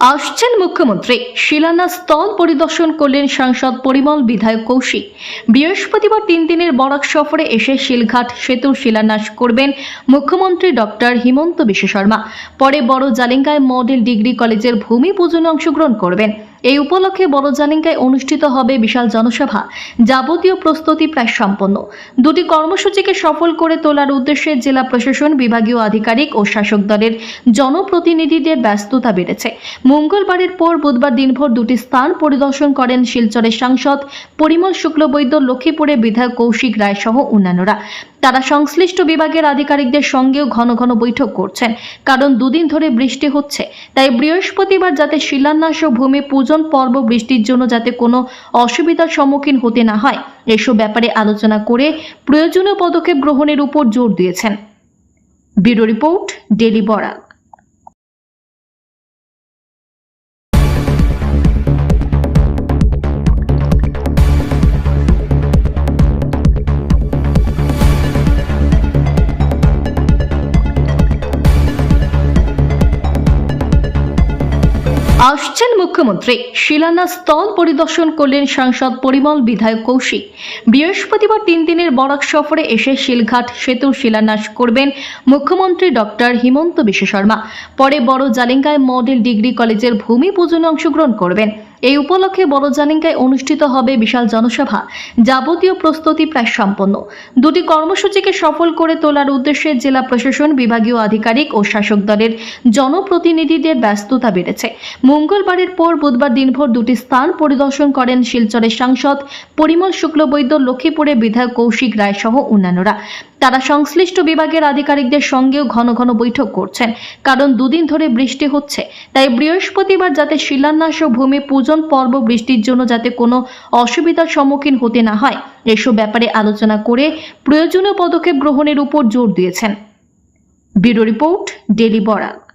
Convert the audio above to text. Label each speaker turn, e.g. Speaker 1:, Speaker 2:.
Speaker 1: আসছেন মুখ্যমন্ত্রী। শিলান্যাস স্থল পরিদর্শন করলেন সাংসদ পরিমল বিধায়ক কৌশিক। বৃহস্পতিবার তিন দিনের বরাক সফরে এসে শিলঘাট সেতুর শিলান্যাস করবেন মুখ্যমন্ত্রী ডক্টর হিমন্ত বিশ্ব শর্মা। পরে বড় জালিঙ্গায় মডেল ডিগ্রি কলেজের ভূমি পূজনে অংশগ্রহণ করবেন। এই উপলক্ষে বড় জালিঙ্গায় অনুষ্ঠিত হবে বিশাল জনসভা, যাবতীয় প্রস্তুতি প্রায় সম্পন্ন। দুটি কর্মসূচিকে সফল করে তোলার উদ্দেশ্যে জেলা প্রশাসন, বিভাগীয় আধিকারিক ও শাসক দলের জনপ্রতিনিধিদের ব্যস্ততা বেড়েছে। মঙ্গলবারের পর বুধবার দিনভর দুটি স্থান পরিদর্শন করেন শিলচরের সাংসদ পরিমল শুক্লবৈদ্য লক্ষ্মীপুরে বিধায়ক কৌশিক রায় সহ অন্যান্যরা। তারা সংশ্লিষ্ট বিভাগের আধিকারিকদের সঙ্গেও ঘন ঘন বৈঠক করছেন। কারণ দুদিন ধরে বৃষ্টি হচ্ছে। তাই বৃহস্পতিবার যাতে শিলান্যাস ও ভূমি পূজন পর্ব বৃষ্টির জন্য যাতে কোনো অসুবিধার সম্মুখীন হতে না হয়, এসব ব্যাপারে আলোচনা করে প্রয়োজনীয় পদক্ষেপ গ্রহণের উপর জোর দিয়েছেন। ব্যুরো রিপোর্ট ডেলি বরাক আসছেন মুখ্যমন্ত্রী। শিলান্যাস স্থল পরিদর্শন করলেন সাংসদ পরিমল বিধায়ক কৌশিক বৃহস্পতিবার তিন দিনের বরাক সফরে এসে শিলঘাট সেতুর শিলান্যাস করবেন মুখ্যমন্ত্রী ডক্টর হিমন্ত বিশ্ব শর্মা। পরে বড় জালিঙ্গায় মডেল ডিগ্রি কলেজের ভূমি পূজনে অংশগ্রহণ করবেন। এই উপলক্ষে বড় জালিঙ্গায় অনুষ্ঠিত হবে বিশাল জনসভা, যাবতীয় প্রস্তুতি প্রায় সম্পন্ন। দুটি কর্মসূচিকে সফল করে তোলার উদ্দেশ্যে জেলা প্রশাসন, বিভাগীয় আধিকারিক ও শাসক দলের জনপ্রতিনিধিদের ব্যস্ততা বেড়েছে। মঙ্গলবারের পর বুধবার দিনভর দুটি স্থান পরিদর্শন করেন শিলচরের সাংসদ পরিমল শুক্লবৈদ্য লক্ষ্মীপুরে বিধায়ক কৌশিক রায় সহ অন্যান্যরা। তারা সংশ্লিষ্ট বিভাগের আধিকারিকদের সঙ্গেও ঘন ঘন বৈঠক করছেন। কারণ দুদিন ধরে বৃষ্টি হচ্ছে। তাই বৃহস্পতিবার যাতে শিলান্যাস ও ভূমি পূজন পর্ব বৃষ্টির জন্য যাতে কোনো অসুবিধার সম্মুখীন হতে না হয়, এসব ব্যাপারে আলোচনা করে প্রয়োজনীয় পদক্ষেপ গ্রহণের উপর জোর দিয়েছেন। Bureau report daily Barak